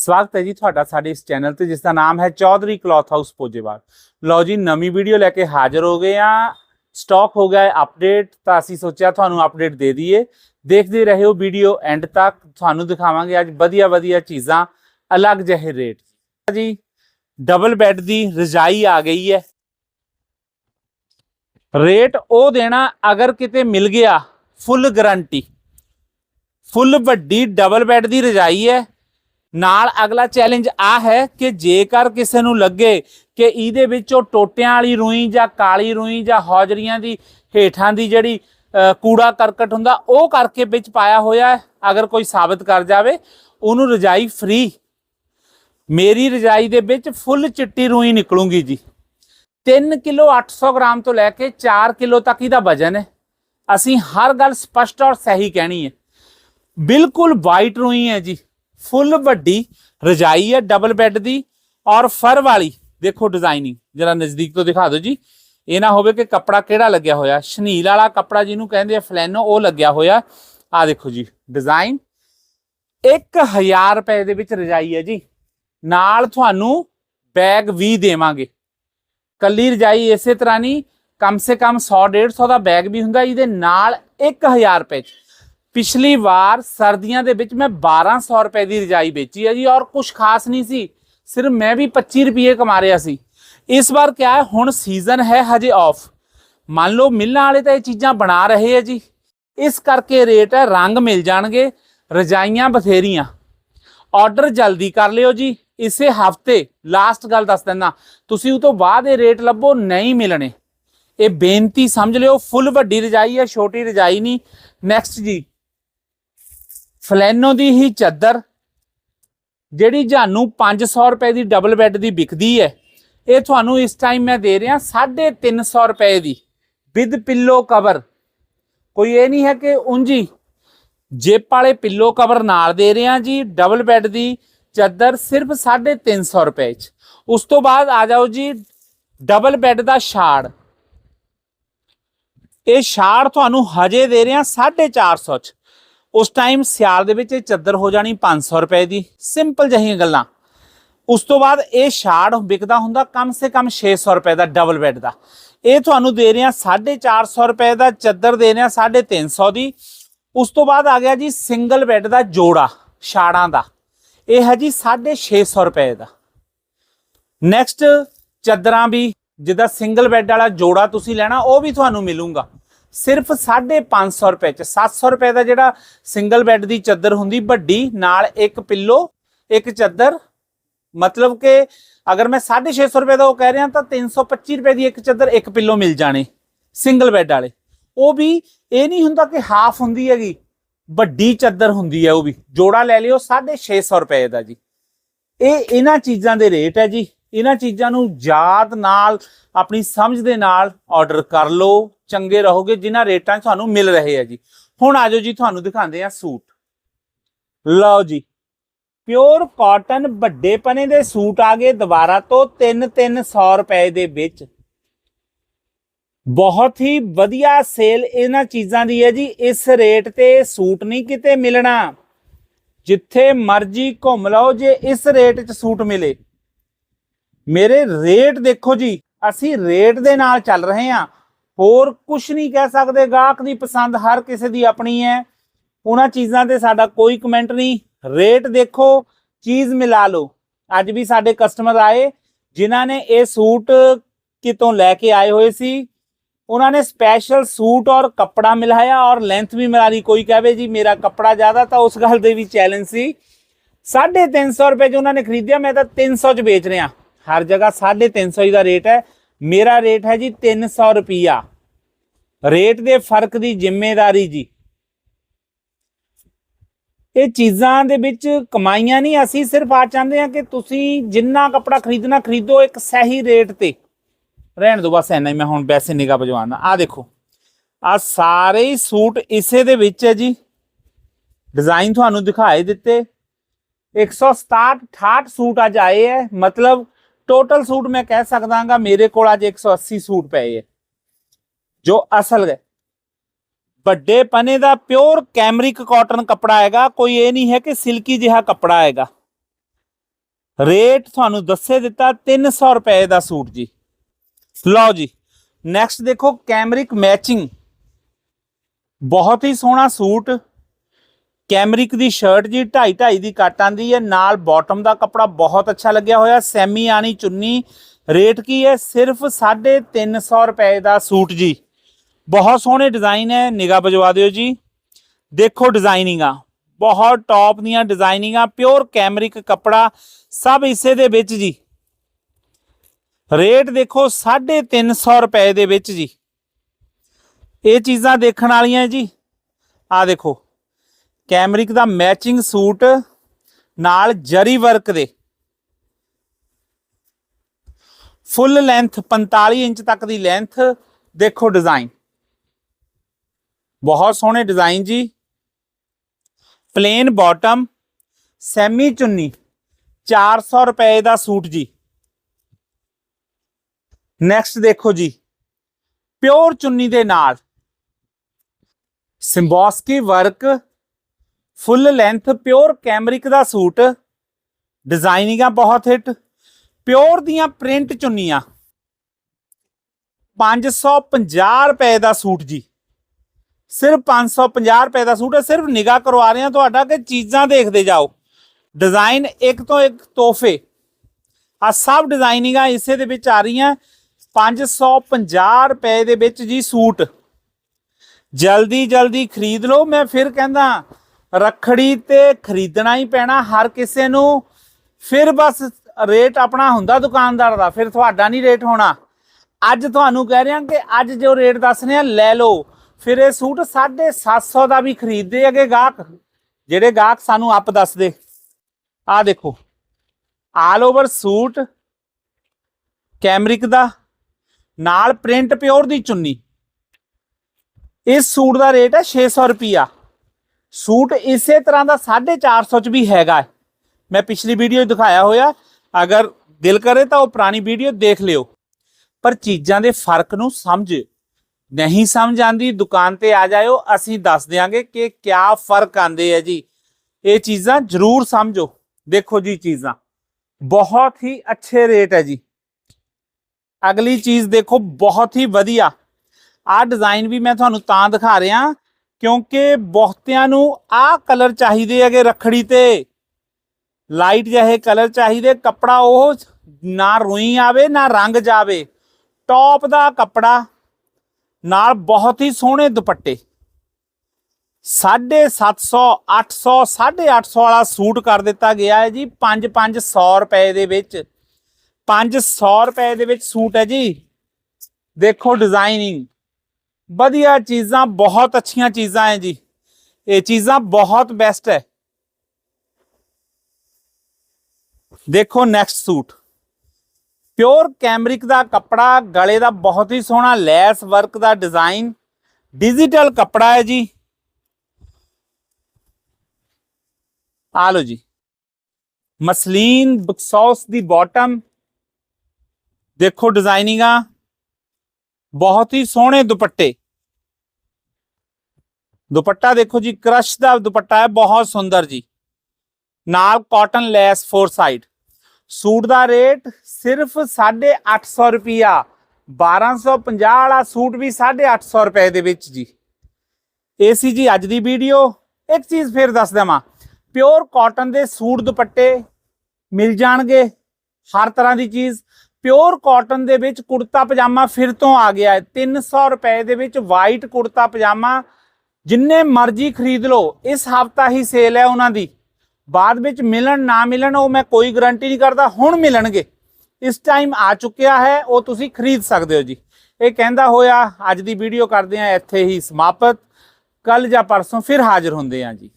ਸਵਾਗਤ ਹੈ ਜੀ ਤੁਹਾਡਾ ਸਾਡੇ ਇਸ ਚੈਨਲ ਤੇ ਜਿਸ ਦਾ ਨਾਮ ਹੈ ਚੌਧਰੀ ਕਲੌਥ ਹਾਊਸ ਪੋਜੇਵਾਲ। ਲਓ ਜੀ, ਨਵੀਂ ਵੀਡੀਓ ਲੈ ਕੇ ਹਾਜ਼ਰ ਹੋ ਗਏ ਆ ਸਟਾਕ ਹੋ ਗਿਆ ਹੈ ਅਪਡੇਟ, ਤਾਂ ਅਸੀਂ ਸੋਚਿਆ ਤੁਹਾਨੂੰ ਅਪਡੇਟ ਦੇ ਦਈਏ। ਦੇਖਦੇ ਰਹੋ ਵੀਡੀਓ ਐਂਡ ਤੱਕ, ਤੁਹਾਨੂੰ ਦਿਖਾਵਾਂਗੇ ਅੱਜ ਵਧੀਆ ਵਧੀਆ ਚੀਜ਼ਾਂ, ਅਲੱਗ ਜਿਹੇ ਰੇਟ। ਜੀ ਡਬਲ ਬੈੱਡ ਦੀ ਰਜਾਈ ਆ ਗਈ ਹੈ। ਰੇਟ ਉਹ ਦੇਣਾ, ਅਗਰ ਕਿਤੇ ਮਿਲ ਗਿਆ, ਫੁੱਲ ਗਾਰੰਟੀ ਫੁੱਲ ਵੱਡੀ ਡਬਲ ਬੈੱਡ ਦੀ ਰਜਾਈ ਹੈ। ਨਾਲ ਅਗਲਾ ਚੈਲੰਜ ਆ ਹੈ ਕਿ ਜੇਕਰ ਕਿਸੇ ਨੂੰ ਲੱਗੇ ਕਿ ਇਹਦੇ ਵਿੱਚੋਂ ਟੋਟਿਆਂ ਵਾਲੀ ਰੂਈ ਜਾਂ ਕਾਲੀ ਰੂਈ ਜਾਂ ਹੌਜਰੀਆਂ ਦੀ ਹੇਠਾਂ ਦੀ ਜਿਹੜੀ ਕੂੜਾ ਕਰਕਟ ਹੁੰਦਾ, ਉਹ ਕਰਕੇ ਵਿੱਚ ਪਾਇਆ ਹੋਇਆ ਹੈ, ਅਗਰ ਕੋਈ ਸਾਬਤ ਕਰ ਜਾਵੇ, ਉਹਨੂੰ ਰਜਾਈ ਫ੍ਰੀ ਮੇਰੀ ਰਜਾਈ ਦੇ ਵਿੱਚ ਫੁੱਲ ਚਿੱਟੀ ਰੂਈ ਨਿਕਲੂਗੀ ਜੀ। 3 ਕਿਲੋ 800 ਗ੍ਰਾਮ ਤੋਂ ਲੈ ਕੇ 4 ਕਿਲੋ ਤੱਕ ਇਹਦਾ ਵਜਨ ਹੈ। ਅਸੀਂ ਹਰ ਗੱਲ ਸਪਸ਼ਟ ਔਰ ਸਹੀ ਕਹਿਣੀ ਹੈ। ਬਿਲਕੁਲ ਵਾਈਟ ਰੂਈ ਹੈ ਜੀ। ਫੁੱਲ ਵੱਡੀ ਰਜਾਈ ਹੈ ਡਬਲ ਬੈੱਡ ਦੀ ਔਰ ਫਰ ਵਾਲੀ। ਦੇਖੋ ਡਿਜ਼ਾਈਨਿੰਗ ਜਰਾ ਨਜ਼ਦੀਕ ਤੋਂ ਦਿਖਾ ਦਿਓ ਜੀ। ਇਹ ਨਾ ਹੋਵੇ ਕਿ ਕੱਪੜਾ ਕਿਹੜਾ ਲੱਗਿਆ ਹੋਇਆ? ਸ਼ਨੀਲ ਵਾਲਾ ਕੱਪੜਾ ਜਿਹਨੂੰ ਕਹਿੰਦੇ ਆ, ਫਲੈਨੋ, ਉਹ ਲੱਗਿਆ ਹੋਇਆ। ਆ ਦੇਖੋ ਜੀ ਡਿਜ਼ਾਈਨ 1000 ਰੁਪਏ ਦੇ ਵਿੱਚ ਰਜਾਈ ਹੈ ਜੀ। ਨਾਲ ਤੁਹਾਨੂੰ ਬੈਗ ਵੀ ਦੇਵਾਂਗੇ। ਕੱਲੀ ਰਜਾਈ ਇਸੇ ਤਰ੍ਹਾਂ ਨਹੀਂ, ਕਮ ਸੇ ਕਮ 100 150 ਦਾ ਬੈਗ ਵੀ ਹੁੰਦਾ, ਇਹਦੇ ਨਾਲ 1000 ਰੁਪਏ ਚ। ਪਿਛਲੀ ਵਾਰ ਸਰਦੀਆਂ ਦੇ ਵਿੱਚ ਮੈਂ 1200 ਰੁਪਏ ਦੀ ਰਜਾਈ ਵੇਚੀ ਹੈ ਜੀ, ਔਰ ਕੁਝ ਖਾਸ ਨਹੀਂ ਸੀ, ਸਿਰਫ ਮੈਂ ਵੀ 25 ਰੁਪਏ ਕਮਾ ਰਿਹਾ ਸੀ। ਇਸ ਵਾਰ ਕਿਆ ਹੈ, ਹੁਣ ਸੀਜ਼ਨ ਹੈ ਹਜੇ ਆਫ ਮੰਨ ਲਓ ਮਿਲਣ ਵਾਲੇ ਤਾਂ ਇਹ ਚੀਜ਼ਾਂ ਬਣਾ ਰਹੇ ਆ ਜੀ। ਇਸ ਕਰਕੇ ਰੇਟ ਹੈ, ਰੰਗ ਮਿਲ ਜਾਣਗੇ, ਰਜਾਈਆਂ ਬਥੇਰੀਆਂ। ਆਰਡਰ ਜਲਦੀ ਕਰ ਲਿਓ ਜੀ, ਇਸੇ ਹਫ਼ਤੇ ਲਾਸਟ ਗੱਲ ਦੱਸ ਦਿੰਦਾ, ਤੁਸੀਂ ਉਹ ਤੋਂ ਬਾਅਦ ਇਹ ਰੇਟ ਲੱਭੋ, ਨਹੀਂ ਮਿਲਣੇ। ਇਹ ਬੇਨਤੀ ਸਮਝ ਲਿਓ, ਫੁੱਲ ਵੱਡੀ ਰਜਾਈ ਹੈ, ਛੋਟੀ ਰਜਾਈ ਨਹੀਂ। ਨੈਕਸਟ ਜੀ ਫਲੈਨੋ ਦੀ ਹੀ ਚਾਦਰ, ਜਿਹੜੀ ਜਾਨੂੰ 500 ਰੁਪਏ ਦੀ ਡਬਲ ਬੈੱਡ ਦੀ ਵਿਕਦੀ ਹੈ। ਇਹ ਤੁਹਾਨੂੰ ਇਸ ਟਾਈਮ ਮੈਂ ਦੇ ਰਿਹਾ 350 ਰੁਪਏ ਦੀ। ਵਿਦ ਪਿੱਲੋ ਕਵਰ ਕੋਈ ਇਹ ਨਹੀਂ ਹੈ ਕਿ ਉਂਝੀ ਜੇਪ ਵਾਲੇ ਪਿੱਲੋ ਕਵਰ ਨਾਲ ਦੇ ਰਿਹਾ ਜੀ ਡਬਲ ਬੈੱਡ ਦੀ ਚਾਦਰ ਸਿਰਫ 350 ਰੁਪਏ ਚ। ਉਸ ਤੋਂ ਬਾਅਦ ਆ ਜਾਓ ਜੀ ਡਬਲ ਬੈੱਡ ਦਾ ਛਾੜ। ਇਹ ਛਾੜ ਤੁਹਾਨੂੰ ਹਜੇ ਦੇ ਰਹੇ ਹਾਂ 450 ਚ। ਉਸ ਟਾਈਮ ਸਿਆਲ ਦੇ ਵਿੱਚ ਇਹ ਚੱਦਰ ਹੋ ਜਾਣੀ 500 ਰੁਪਏ ਦੀ। ਸਿੰਪਲ ਜਹੀਆਂ ਗੱਲਾਂ। ਉਸ ਤੋਂ ਬਾਅਦ ਇਹ ਛਾੜ ਵਿਕਦਾ ਹੁੰਦਾ ਕਮ ਸੇ ਕਮ 600 ਰੁਪਏ ਦਾ ਡਬਲ ਬੈੱਡ ਦਾ। ਇਹ ਤੁਹਾਨੂੰ ਦੇ ਰਹੇ ਹਾਂ 450 ਰੁਪਏ ਦਾ ਚੱਦਰ ਦੇ ਰਹੇ ਹਾਂ 350 ਦੀ। ਉਸ ਤੋਂ ਬਾਅਦ ਆ ਗਿਆ ਜੀ ਸਿੰਗਲ ਬੈੱਡ ਦਾ ਜੋੜਾ ਛਾੜਾਂ ਦਾ। ਇਹ ਹੈ ਜੀ 650 ਰੁਪਏ ਦਾ। ਨੈਕਸਟ ਚੱਦਰਾਂ ਵੀ, ਜਿੱਦਾਂ ਸਿੰਗਲ ਬੈੱਡ ਵਾਲਾ ਜੋੜਾ ਤੁਸੀਂ ਲੈਣਾ, ਉਹ ਵੀ ਤੁਹਾਨੂੰ ਮਿਲੂਗਾ। ਸਿਰਫ 550 ਰੁਪਏ ਚ। 700 ਰੁਪਏ ਦਾ ਜਿਹੜਾ ਸਿੰਗਲ ਬੈੱਡ ਦੀ ਚਾਦਰ ਹੁੰਦੀ, ਵੱਡੀ, ਨਾਲ ਇੱਕ ਪਿੱਲੋ ਇੱਕ ਚਾਦਰ। ਮਤਲਬ ਕਿ ਅਗਰ ਮੈਂ 650 ਰੁਪਏ ਦਾ ਉਹ ਕਹਿ ਰਿਹਾ ਤਾਂ 325 ਰੁਪਏ ਦੀ ਇੱਕ ਚਾਦਰ, ਇੱਕ ਪਿੱਲੋ ਮਿਲ ਜਾਣੇ ਸਿੰਗਲ ਬੈੱਡ ਵਾਲੇ। ਉਹ ਵੀ ਇਹ ਨਹੀਂ ਹੁੰਦਾ ਕਿ ਹਾਫ ਹੁੰਦੀ ਹੈਗੀ, ਵੱਡੀ ਚਾਦਰ ਹੁੰਦੀ ਹੈ ਉਹ ਵੀ। ਜੋੜਾ ਲੈ ਲਿਓ 650 ਰੁਪਏ ਦਾ ਜੀ। ਇਹ ਇਹਨਾਂ ਚੀਜ਼ਾਂ ਦੇ ਰੇਟ ਹੈ ਜੀ। ਇਹਨਾਂ ਚੀਜ਼ਾਂ ਨੂੰ ਯਾਦ ਨਾਲ, ਆਪਣੀ ਸਮਝ ਦੇ ਨਾਲ ਆਰਡਰ ਕਰ ਲਓ, ਚੰਗੇ ਰਹੋਗੇ, ਜਿਨ੍ਹਾਂ ਰੇਟਾਂ ਤੁਹਾਨੂੰ ਮਿਲ ਰਹੇ ਆ ਜੀ। ਹੁਣ ਆਜੋ ਜੀ, ਤੁਹਾਨੂੰ ਦਿਖਾਉਂਦੇ ਆ ਸੂਟ। ਲਓ ਜੀ ਪਿਓਰ ਕਾਟਨ ਵੱਡੇ ਪਨੇ ਦੇ ਸੂਟ ਆ ਗਏ ਦੁਬਾਰਾ ਤੋਂ 3-300 ਰੁਪਏ ਦੇ ਵਿੱਚ। ਬਹੁਤ ਹੀ ਵਧੀਆ ਸੇਲ ਇਹਨਾਂ ਚੀਜ਼ਾਂ ਦੀ ਹੈ ਜੀ, ਇਸ ਰੇਟ ਤੇ ਸੂਟ ਨਹੀਂ ਕਿਤੇ ਮਿਲਣਾ। ਜਿੱਥੇ ਮਰਜ਼ੀ ਘੁੰਮ ਲਓ ਜੇ ਇਸ ਰੇਟ 'ਚ ਸੂਟ ਮਿਲੇ। ਮੇਰੇ ਰੇਟ ਦੇਖੋ ਜੀ, ਅਸੀਂ ਰੇਟ ਦੇ ਨਾਲ ਚੱਲ ਰਹੇ ਹਾਂ। ਹੋਰ ਕੁਝ ਨਹੀਂ ਕਹਿ ਸਕਦੇ, ਗਾਹਕ ਦੀ ਪਸੰਦ ਹਰ ਕਿਸੇ ਦੀ ਆਪਣੀ ਹੈ। ਉਹਨਾਂ ਚੀਜ਼ਾਂ ਤੇ ਸਾਡਾ ਕੋਈ ਕਮੈਂਟ ਨਹੀਂ। ਰੇਟ ਦੇਖੋ, ਚੀਜ਼ ਮਿਲਾ ਲਓ। ਅੱਜ ਵੀ ਸਾਡੇ ਕਸਟਮਰ ਆਏ, ਜਿਨ੍ਹਾਂ ਨੇ ਇਹ ਸੂਟ ਕਿਤੋਂ ਲੈ ਕੇ ਆਏ ਹੋਏ ਸੀ। ਉਹਨਾਂ ਨੇ ਸਪੈਸ਼ਲ ਸੂਟ ਔਰ ਕੱਪੜਾ ਮਿਲਾਇਆ ਔਰ ਲੈਂਥ ਵੀ ਮਿਲਾ ਲਈ। ਕੋਈ ਕਹਵੇ ਜੀ, ਮੇਰਾ ਕੱਪੜਾ ਜ਼ਿਆਦਾ ਤਾਂ ਉਸ ਗੱਲ ਦੇ ਵੀ ਚੈਲੰਜ ਸੀ। 350 ਰੁਪਏ 'ਚ ਉਹਨਾਂ ਨੇ ਖਰੀਦਿਆ, ਮੈਂ ਤਾਂ 300 'ਚ ਵੇਚ ਰਿਹਾ। ਹਰ ਜਗ੍ਹਾ 350 ਹੀ ਦਾ ਰੇਟ ਹੈ। ਮੇਰਾ ਰੇਟ ਹੈ ਜੀ 300 ਰੁਪਿਆ ਰੇਟ ਦੇ ਫ਼ਰਕ ਦੀ ਜ਼ਿੰਮੇਵਾਰੀ ਜੀ। ਇਹ ਚੀਜ਼ਾਂ ਦੇ ਵਿੱਚ ਕਮਾਈਆਂ ਨਹੀਂ, ਅਸੀਂ ਸਿਰਫ ਆ ਚਾਹੁੰਦੇ ਹਾਂ ਕਿ ਤੁਸੀਂ ਜਿੰਨਾ ਕੱਪੜਾ ਖਰੀਦਣਾ ਖਰੀਦੋ ਇੱਕ ਸਹੀ ਰੇਟ ਤੇ। ਰਹਿਣ ਦੋ ਬਸ ਐਨਾ ਹੀ, ਮੈਂ ਹੁਣ ਵੈਸੇ ਨਿਗਾ ਭਜਵਾਨਾ ਆ ਦੇਖੋ ਆ ਸਾਰੇ ਹੀ ਸੂਟ ਇਸੇ ਦੇ ਵਿੱਚ ਹੈ ਜੀ। ਡਿਜ਼ਾਈਨ ਤੁਹਾਨੂੰ ਦਿਖਾਏ ਦਿੱਤੇ। 167 68 ਸੂਟ ਅੱਜ ਆਏ ਹੈ। ਮਤਲਬ ਟੋਟਲ ਸੂਟ ਮੈਂ ਕਹਿ ਸਕਦਾਗਾ ਮੇਰੇ ਕੋਲ ਅੱਜ 180 ਸੂਟ ਪਏ ਹੈ ਜੋ ਅਸਲ ਹੈ ਵੱਡੇ ਪਨੇ ਦਾ ਪਿਓਰ ਕੈਮਰਿਕ ਕਾਟਨ ਕੱਪੜਾ ਹੈਗਾ, ਕੋਈ ਇਹ ਨਹੀਂ ਹੈ ਕਿ ਸਿਲਕੀ ਜਿਹਾ ਕੱਪੜਾ ਹੈਗਾ। ਰੇਟ ਤੁਹਾਨੂੰ ਦੱਸੇ ਦਿੱਤਾ 300 ਰੁਪਏ ਦਾ ਸੂਟ ਜੀ। ਲਓ ਜੀ ਨੈਕਸਟ ਦੇਖੋ ਕੈਮਰਿਕ ਮੈਚਿੰਗ ਬਹੁਤ ਹੀ ਸੋਹਣਾ ਸੂਟ। ਕੈਮਰਿਕ ਦੀ ਸ਼ਰਟ ਜੀ 2.5 2.5 ਦੀ ਕੱਟ ਆਂਦੀ ਹੈ ਨਾਲ ਬਾਟਮ ਦਾ ਕੱਪੜਾ ਬਹੁਤ ਅੱਛਾ ਲੱਗਿਆ ਹੋਇਆ, ਸੈਮੀ ਆਣੀ ਚੁੰਨੀ, ਰੇਟ ਕੀ ਹੈ ਸਿਰਫ 350 ਰੁਪਏ ਦਾ ਸੂਟ ਜੀ। ਬਹੁਤ ਸੋਹਣੇ ਡਿਜ਼ਾਈਨ ਹੈ ਨਿਗਾਹ ਬਜਵਾ ਦਿਓ ਜੀ। ਦੇਖੋ ਡਿਜ਼ਾਈਨਿੰਗਾਂ ਬਹੁਤ ਟੌਪ ਦੀਆਂ ਡਿਜ਼ਾਈਨਿੰਗਾਂ ਪਿਓਰ ਕੈਮਰਿਕ ਕੱਪੜਾ, ਸਭ ਇਸੇ ਦੇ ਵਿੱਚ ਜੀ। ਰੇਟ ਦੇਖੋ 350 ਰੁਪਏ ਦੇ ਵਿੱਚ ਜੀ। ਇਹ ਚੀਜ਼ਾਂ ਦੇਖਣ ਵਾਲੀਆਂ ਜੀ। ਆ ਦੇਖੋ। ਕੈਮਰਿਕ ਦਾ ਮੈਚਿੰਗ ਸੂਟ ਨਾਲ ਜਰੀ ਵਰਕ ਦੇ। ਫੁੱਲ ਲੈਂਥ 45 ਇੰਚ ਤੱਕ ਦੀ ਲੈਂਥ ਦੇਖੋ ਡਿਜ਼ਾਈਨ ਬਹੁਤ ਸੋਹਣੇ ਡਿਜ਼ਾਈਨ ਜੀ। ਪਲੇਨ ਬਾਟਮ ਸੈਮੀ ਚੁੰਨੀ 400 ਰੁਪਏ ਦਾ ਸੂਟ ਜੀ। ਨੈਕਸਟ ਦੇਖੋ ਜੀ। ਪਿਓਰ ਚੁੰਨੀ ਦੇ ਨਾਲ। ਸਿੰਬੋਸਕੀ work full length pure cambric ਦਾ ਸੂਟ। ਡਿਜ਼ਾਈਨਿੰਗਾਂ ਬਹੁਤ ਹਿੱਟ। ਪਿਓਰ ਦੀਆਂ ਪ੍ਰਿੰਟ ਚੁੰਨੀਆਂ। 550 ਰੁਪਏ ਦਾ ਸੂਟ ਜੀ। ਸਿਰਫ 550 ਰੁਪਏ ਦਾ ਸੂਟ ਹੈ। ਸਿਰਫ ਨਿਗਾਹ ਕਰਵਾ ਰਹੇ ਹਾਂ ਤੁਹਾਡਾ ਕਿ ਚੀਜ਼ਾਂ ਦੇਖਦੇ ਜਾਓ। ਡਿਜ਼ਾਈਨ ਇੱਕ ਤੋਂ ਇੱਕ ਤੋਹਫੇ। ਆ ਸਭ ਡਿਜ਼ਾਈਨਿੰਗਾਂ ਇਸੇ ਦੇ ਵਿੱਚ ਆ ਰਹੀਆਂ। 550 ਰੁਪਏ ਦੇ ਵਿੱਚ ਜੀ ਸੂਟ। ਜਲਦੀ ਜਲਦੀ ਖਰੀਦ ਲਓ। ਮੈਂ ਫਿਰ ਕਹਿੰਦਾ ਰੱਖੜੀ ਤੇ ਖਰੀਦਣਾ ਹੀ ਪੈਣਾ, ਹਰ ਕਿਸੇ ਨੂੰ। ਫਿਰ ਬਸ ਰੇਟ ਆਪਣਾ ਹੁੰਦਾ ਦੁਕਾਨਦਾਰ ਦਾ, ਫਿਰ ਤੁਹਾਡਾ ਨਹੀਂ ਰੇਟ ਹੋਣਾ। ਅੱਜ ਤੁਹਾਨੂੰ ਕਹਿ ਰਿਹਾ ਕਿ ਅੱਜ ਜੋ ਰੇਟ ਦੱਸਨੇ ਆ, ਲੈ ਲਓ। ਫਿਰ ਇਹ ਸੂਟ 750 ਦਾ ਵੀ ਖਰੀਦਦੇ ਹੈਗੇ ਗਾਹਕ, ਜਿਹੜੇ ਗਾਹਕ ਸਾਨੂੰ ਆਪ ਦੱਸਦੇ। ਆ ਦੇਖੋ ਆਲ ਓਵਰ ਸੂਟ, ਕੈਮਰਿਕ ਦਾ, ਨਾਲ ਪ੍ਰਿੰਟ ਪਿਓਰ ਦੀ ਚੁੰਨੀ। ਇਸ ਸੂਟ ਦਾ ਰੇਟ ਹੈ 600 ਰੁਪਿਆ ਸੂਟ ਇਸੇ ਤਰ੍ਹਾਂ ਦਾ 450 ਚ ਵੀ ਹੈਗਾ ਮੈਂ ਪਿਛਲੀ ਵੀਡੀਓ ਦਿਖਾਇਆ ਹੋਇਆ, ਅਗਰ ਦਿਲ ਕਰੇ ਤਾਂ ਉਹ ਪੁਰਾਣੀ ਵੀਡੀਓ ਦੇਖ ਲਿਓ। ਪਰ ਚੀਜ਼ਾਂ ਦੇ ਫ਼ਰਕ ਨੂੰ ਸਮਝ, ਨਹੀਂ ਸਮਝ ਆਂਦੀ ਦੁਕਾਨ ਤੇ ਆ ਜਾਇਓ, ਅਸੀਂ ਦੱਸ ਦਿਆਂਗੇ ਕਿ ਕਿਆ ਫ਼ਰਕ ਆਂਦੇ ਆ ਜੀ। ਇਹ ਚੀਜ਼ਾਂ ਜ਼ਰੂਰ ਸਮਝੋ, ਦੇਖੋ ਜੀ ਚੀਜ਼ਾਂ। ਬਹੁਤ ਹੀ ਅੱਛੇ ਰੇਟ ਹੈ ਜੀ। ਅਗਲੀ ਚੀਜ਼ ਦੇਖੋ, ਬਹੁਤ ਹੀ ਵਧੀਆ। ਆਹ ਡਿਜ਼ਾਈਨ ਵੀ ਮੈਂ ਤੁਹਾਨੂੰ ਤਾਂ ਦਿਖਾ ਰਿਹਾ ਕਿਉਂਕਿ ਬਹੁਤਿਆਂ ਨੂੰ ਆਹ ਕਲਰ ਚਾਹੀਦੇ ਹੈਗੇ ਰੱਖੜੀ ਤੇ। ਲਾਈਟ ਜਿਹੇ ਕਲਰ ਚਾਹੀਦੇ, ਕੱਪੜਾ ਉਹ ਨਾ ਰੂਈ ਆਵੇ, ਨਾ ਰੰਗ ਜਾਵੇ। ਟੌਪ ਦਾ ਕੱਪੜਾ, ਨਾਲ ਬਹੁਤ ਹੀ ਸੋਹਣੇ ਦੁਪੱਟੇ। 750 800 850 ਵਾਲਾ ਸੂਟ ਕਰ ਦਿੱਤਾ ਗਿਆ ਹੈ ਜੀ 5 500 ਰੁਪਏ ਦੇ ਵਿੱਚ। 500 ਰੁਪਏ ਦੇ ਵਿੱਚ ਸੂਟ ਹੈ ਜੀ। ਦੇਖੋ ਡਿਜ਼ਾਈਨਿੰਗ ਵਧੀਆ ਚੀਜ਼ਾਂ, ਬਹੁਤ ਅੱਛੀਆਂ ਚੀਜ਼ਾਂ ਹੈ ਜੀ। ਇਹ ਚੀਜ਼ਾਂ ਬਹੁਤ ਬੈਸਟ ਹੈ ਦੇਖੋ ਨੈਕਸਟ ਸੂਟ। ਪਿਓਰ ਕੈਮਰਿਕ ਦਾ ਕੱਪੜਾ, ਗਲੇ ਦਾ ਬਹੁਤ ਹੀ ਸੋਹਣਾ, ਲੈਸ ਵਰਕ ਦਾ ਡਿਜ਼ਾਈਨ ਡਿਜੀਟਲ ਕੱਪੜਾ ਹੈ ਜੀ। ਆ ਲਓ ਜੀ। ਮਸਲੀਨ ਬਕਸੌਸ ਦੀ ਬਾਟਮ ਦੇਖੋ ਡਿਜ਼ਾਈਨਿੰਗਾਂ ਬਹੁਤ ਹੀ ਸੋਹਣੇ ਦੁਪੱਟੇ। ਦੁਪੱਟਾ ਦੇਖੋ ਜੀ, ਕ੍ਰਸ਼ ਦਾ ਦੁਪੱਟਾ ਹੈ, ਬਹੁਤ ਸੁੰਦਰ ਜੀ। ਨਾਲ cotton lace four side suit ਦਾ ਰੇਟ ਸਿਰਫ 850 ਰੁਪਿਆ 1250 ਵਾਲਾ ਸੂਟ ਵੀ 850 ਰੁਪਏ ਦੇ ਵਿੱਚ ਜੀ। ਇਹ ਸੀ ਜੀ ਅੱਜ ਦੀ ਵੀਡੀਓ। ਇੱਕ ਚੀਜ਼ ਫਿਰ ਦੱਸ ਦੇਵਾਂ। ਪਿਓਰ ਕਾਟਨ ਦੇ ਸੂਟ ਦੁਪੱਟੇ ਮਿਲ ਜਾਣਗੇ। ਹਰ ਤਰ੍ਹਾਂ ਦੀ ਚੀਜ਼। ਪਿਓਰ ਕਾਟਨ ਦੇ ਵਿੱਚ ਕੁੜਤਾ ਪਜਾਮਾ ਫਿਰ ਤੋਂ ਆ ਗਿਆ ਹੈ। 300 ਰੁਪਏ ਦੇ ਵਿੱਚ ਵਾਈਟ ਕੁੜਤਾ ਪਜਾਮਾ ਜਿੰਨੇ ਮਰਜ਼ੀ ਖਰੀਦ ਲਓ, ਇਸ ਹਫਤਾ ਹੀ ਸੇਲ ਹੈ ਉਹਨਾਂ ਦੀ। ਬਾਅਦ ਵਿੱਚ ਮਿਲਣ, ਨਾ ਮਿਲਣ, ਉਹ ਮੈਂ ਕੋਈ ਗਾਰੰਟੀ ਨਹੀਂ ਕਰਦਾ, ਹੁਣ ਮਿਲਣਗੇ। ਇਸ ਟਾਈਮ ਆ ਚੁੱਕਿਆ ਹੈ, ਉਹ ਤੁਸੀਂ ਖਰੀਦ ਸਕਦੇ ਹੋ ਜੀ। ਇਹ ਕਹਿੰਦਾ ਹੋਇਆ, ਅੱਜ ਦੀ ਵੀਡੀਓ ਕਰਦੇ ਆ ਇੱਥੇ ਹੀ ਸਮਾਪਤ। ਕੱਲ ਜਾਂ ਪਰਸੋਂ ਫਿਰ ਹਾਜ਼ਰ ਹੁੰਦੇ ਆ ਜੀ।